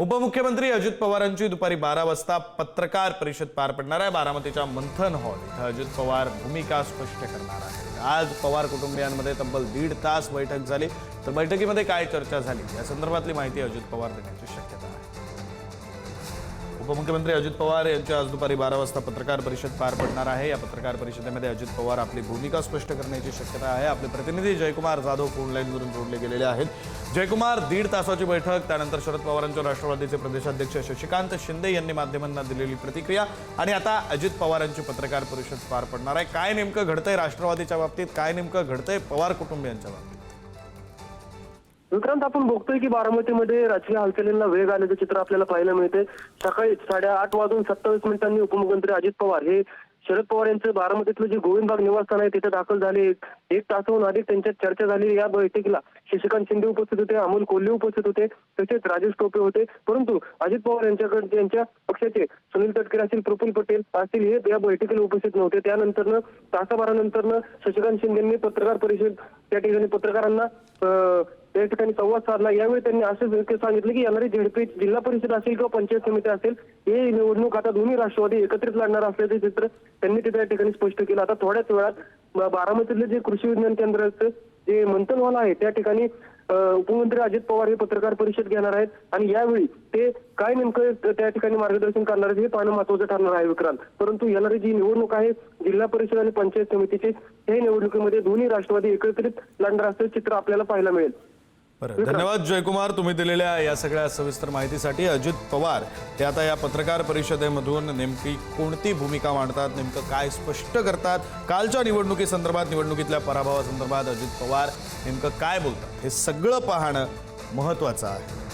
उपमुख्यमंत्री अजित पवारांची दुपारी बारा वाजता पत्रकार परिषद पार पडणार आहे. बारामतीच्या मंथन हॉल इथं अजित पवार भूमिका स्पष्ट करणार आहेत. आज पवार कुटुंबियांमध्ये तब्बल दीड तास बैठक झाली. तर बैठकीमध्ये काय चर्चा झाली? या संदर्भातली माहिती अजित पवार देण्याची शक्यता आहे. उपमुख्यमंत्री अजित पवार यांच्या आज दुपारी बारा वाजता पत्रकार परिषद पार पडणार आहे. या पत्रकार परिषदेमध्ये अजित पवार आपली भूमिका स्पष्ट करण्याची शक्यता आहे. आपले प्रतिनिधी जयकुमार जाधव फोनलाईनवरून जोडले गेलेले आहेत. जयकुमार दीड तासाची बैठक त्यानंतर शरद पवारांच्या राष्ट्रवादीचे प्रदेशाध्यक्ष शशिकांत शिंदे यांनी माध्यमांना दिलेली प्रतिक्रिया आणि आता अजित पवारांची पत्रकार परिषद पार पडणार आहे. काय नेमकं घडतंय राष्ट्रवादीच्या बाबतीत? काय नेमकं घडतंय पवार कुटुंबियांच्या बाबतीत? विक्रांत आपण बघतोय की बारामतीमध्ये राजकीय हालचालींना वेग आल्याचं चित्र आपल्याला पाहायला मिळते सकाळी साडेआठ वाजून सत्तावीस मिनिटांनी उपमुख्यमंत्री अजित पवार हे शरद पवार यांचं बारामतीतलं जे गोविंदबाग निवासस्थान आहे तिथे दाखल झाले. एक तासहून अधिक त्यांच्यात चर्चा झाली. या बैठकीला शशिकांत शिंदे उपस्थित होते अमोल कोल्हे उपस्थित होते तसेच राजेश टोपे होते. परंतु अजित पवार यांच्याकडे त्यांच्या पक्षाचे सुनील तटकरे असतील प्रफुल्ल पटेल असतील हे या बैठकीला उपस्थित नव्हते. त्यानंतरनं तासाभरानंतरनं शशिकांत शिंदेंनी पत्रकार परिषद त्या ठिकाणी पत्रकारांना त्या ठिकाणी संवाद साधला. यावेळी त्यांनी असं सांगितलं की येणारी झेडपी जिल्हा परिषद असेल किंवा पंचायत समिती असेल हे निवडणूक आता दोन्ही राष्ट्रवादी एकत्रित लढणार असल्याचे चित्र त्यांनी ते त्या ठिकाणी स्पष्ट केलं. आता थोड्याच वेळात बारामतीतले जे कृषी विज्ञान केंद्र असतं जे मंथन हॉल आहे. त्या ठिकाणी उपमुख्यमंत्री अजित पवार हे पत्रकार परिषद घेणार आहेत आणि यावेळी ते काय नेमकं त्या ठिकाणी मार्गदर्शन करणार आहेत हे पाहणं महत्वाचं ठरणार आहे विक्रांत. परंतु येणारी जी निवडणूक आहे जिल्हा परिषद आणि पंचायत समितीची या निवडणुकीमध्ये दोन्ही राष्ट्रवादी एकत्रित लढणार असल्याचं चित्र आपल्याला पाहायला मिळेल. बरं धन्यवाद जयकुमार तुम्ही दिलेल्या या सगळ्या सविस्तर माहितीसाठी. अजित पवार हे आता या पत्रकार परिषदेमधून नेमकी कोणती भूमिका मांडतात नेमकं काय स्पष्ट करतात? कालच्या निवडणुकीसंदर्भात निवडणुकीतल्या पराभवासंदर्भात अजित पवार नेमकं काय बोलतात? हे सगळं पाहणं महत्त्वाचं आहे.